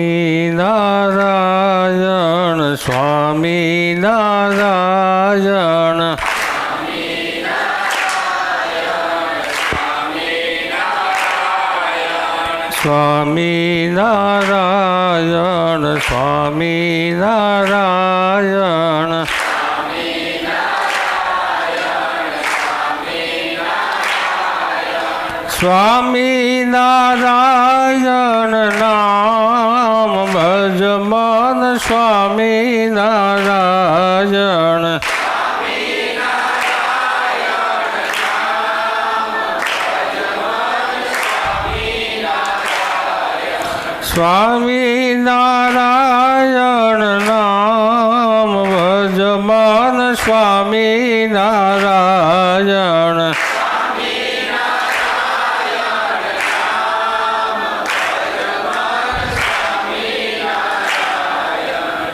સ્વામી નારાયણ સ્વામી નારાયણ સ્વામી નારાયણ સ્વામી નારાયણ સ્વામી નારાયણ નામ ભજમન સ્વામી નારાયણ. સ્વામી નારાયણ નામ ભજમાન સ્વામી નારાયણ.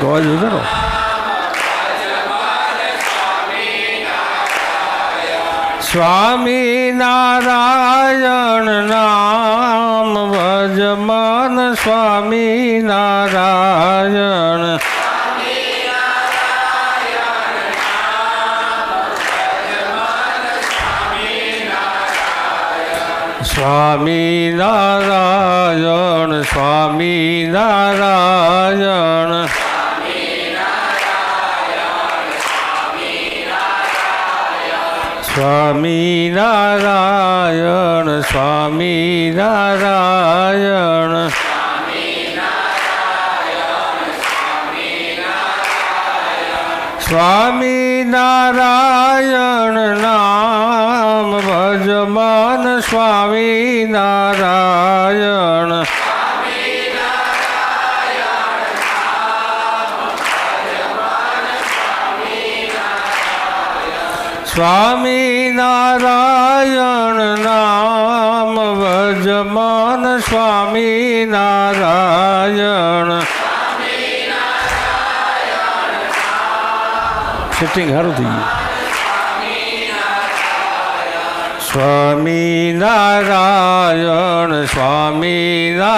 અવાજ વધારો સ્વામી નારાયણ નામ ભજમન સ્વામી નારાયણ સ્વામી નારાયણ સ્વામી નારાયણ સ્વામી નારાયણ સ્વામી નારાયણ. સ્વામી નારાયણ નામ ભજમાન સ્વામી નારાયણ. સ્વામી નારાયણ નામ વજમાન સ્વામી નારાયણ. સેટિંગ સારું થઈ ગયું. સ્વામી નારાયણ સ્વામી નારાયણ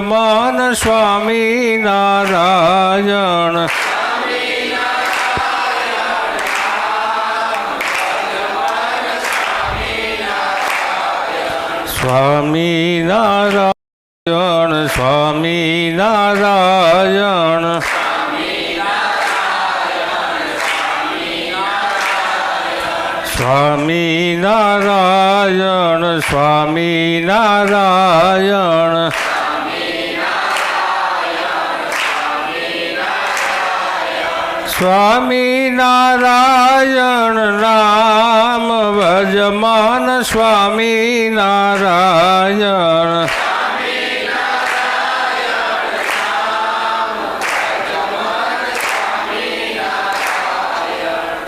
ભજમન સ્વામી નારાયણ. સ્વામી નારાયણ સ્વામી નારાયણ. સ્વામી નારાયણ સ્વામી નારાયણ. સ્વામી નારાયણ નામ ભજમાન સ્વામી નારાયણ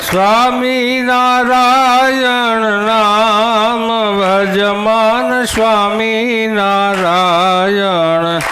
સ્વામી નારાયણ નામ ભજમાન સ્વામી નારાયણ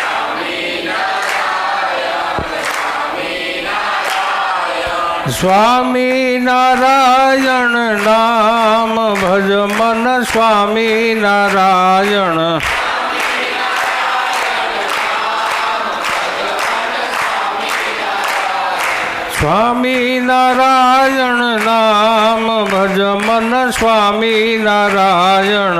स्वामी नारायण नाम भज मन स्वामी नारायण। स्वामी नारायण नाम भज मन स्वामी नारायण।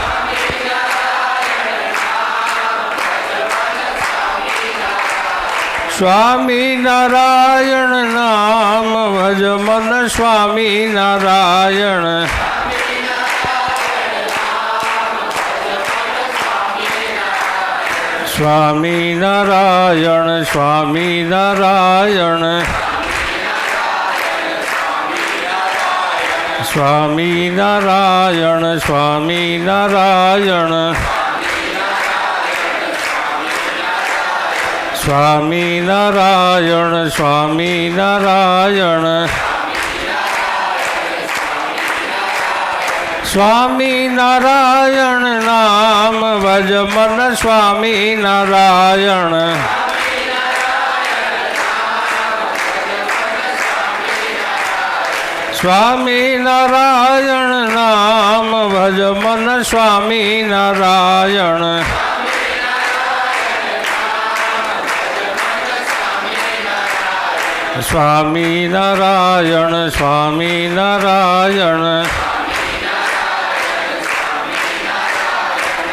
સ્વામી નારાયણ નામ ભજ મન સ્વામી નારાયણ સ્વામી નારાયણ સ્વામી નારાયણ સ્વામી નારાયણ સ્વામી નારાયણ स्वामी नारायण स्वामी नारायण। स्वामी नारायण नाम भज मन स्वामी नारायण। स्वामी नारायण नाम भज मन स्वामी नारायण। स्वामी नारायण स्वामी नारायण।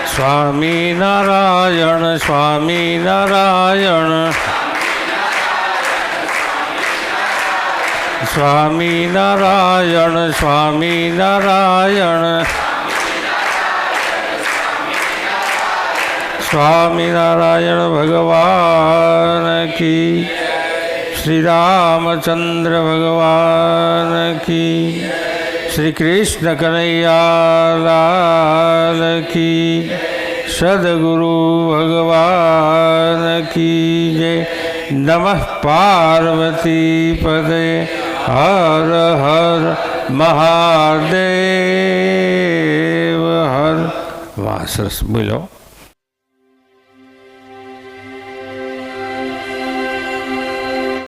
स्वामी नारायण स्वामी नारायण। स्वामी नारायण स्वामी नारायण। स्वामी नारायण भगवान की। श्री रामचंद्र भगवान की। श्री कृष्ण कन्हैया लाल की। सदगुरु भगवान की जय। नमः पार्वती पदे। हर हर महादेव। हर। वाह सरस बोलो।